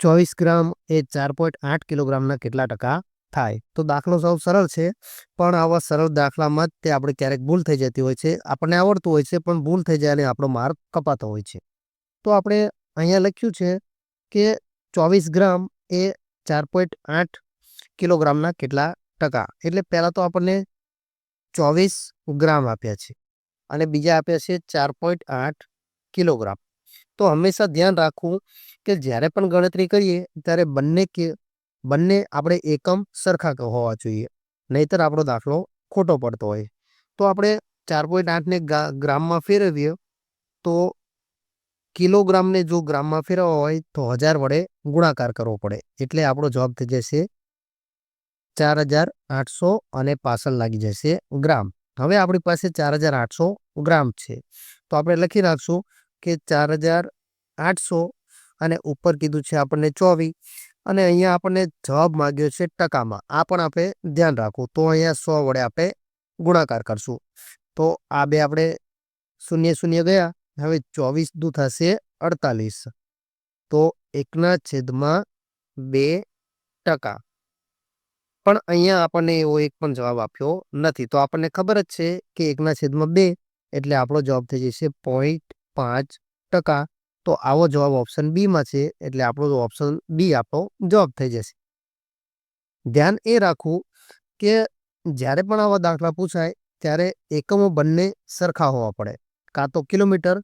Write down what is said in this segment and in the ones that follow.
ચોવીસ ગ્રામ એ ચાર પોઈન્ટ આઠ કિલોગ્રામના કેટલા ટકા થાય? તો દાખલો સૌ સરળ છે, પણ આવા સરળ દાખલામાં જ તે આપણે ક્યારેક ભૂલ થઈ જતી હોય છે. આપણને આવડતું હોય છે, પણ ભૂલ થઈ જાય અને આપણો માર્ક કપાતો હોય છે. તો આપણે અહીંયા લખ્યું છે કે ચોવીસ ગ્રામ એ ચાર પોઈન્ટ આઠ કિલોગ્રામના કેટલા ટકા? એટલે પહેલાં તો આપણને ચોવીસ ગ્રામ આપ્યા છે અને બીજા આપ્યા છે ચાર પોઈન્ટ આઠ કિલોગ્રામ. તો હંમેશા ધ્યાન રાખવું કે જ્યારે પણ ગણતરી કરીએ, ત્યારે બંને કે, બંને આપણે એકમ સરખા હોવા જોઈએ. નહીતર આપણો દાખલો ખોટો પડતો હોય. તો આપણે ચાર પોઈન્ટ આઠને ગ્રામમાં ફેરવીએ, તો કિલોગ્રામને જો ગ્રામમાં ફેરવવા હોય, તો હજાર વડે ગુણાકાર કરવો પડે. એટલે આપણો જવાબ થઈ જશે ચાર હજાર આઠસો અને પાછળ લાગી જશે ગ્રામ. હવે આપણી પાસે ચાર હજાર આઠસો ગ્રામ છે. તો આપણે લખી નાખશું કે ચાર હજાર આઠસો અને ઉપર કીધું છે આપણને ચોવીસ. અને અહીંયા આપણને જવાબ માગ્યો છે ટકામાં. આ પણ આપણે ધ્યાન રાખવું. તો અહીંયા સો વડે આપણે ગુણાકાર કરશું. તો આ બે આપણે શૂન્ય શૂન્ય ગયા. હવે ચોવીસ દુ થશે અડતાલીસ. તો એકના છેદમાં બે ટકા. પણ અહીંયા આપણને એવો એક પણ જવાબ આપ્યો નથી. તો આપણને ખબર જ છે કે એકના છેદમાં બે એટલે આપણો જવાબ થઈ જશે પોઈન્ટ પાંચ ટકા, તો આવો જવાબ ઓપ્શન બીમાં છે, એટલે આપણો ઓપ્શન બી આપણો જવાબ થઈ જશે. ધ્યાન એ રાખવું કે જ્યારે પણ આવા દાખલા પૂછાય, ત્યારે એકમો બંને સરખા હોવા પડે. કાં તો કિલોમીટર,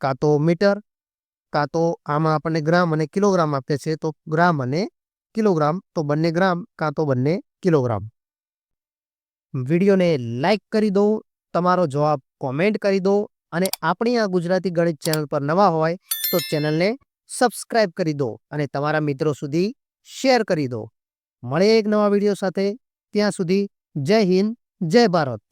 કાં તો મીટર, કાં તો આમાં આપણને ગ્રામ અને કિલોગ્રામ આપે છે, તો ગ્રામ અને કિલોગ્રામ, તો બંને ગ્રામ, કાં તો બંને કિલોગ્રામ. વિડીયોને લાઈક કરી દો, તમારો જવાબ કોમેન્ટ કરી દો અને આપણી આ ગુજરાતી ગણિત ચેનલ પર નવા હોય તો ચેનલને સબસ્ક્રાઇબ કરી દો અને તમારા મિત્રો સુધી શેર કરી દો. મળે એક નવા વીડિયો સાથે. ત્યાં સુધી જય હિન્દ, જય ભારત.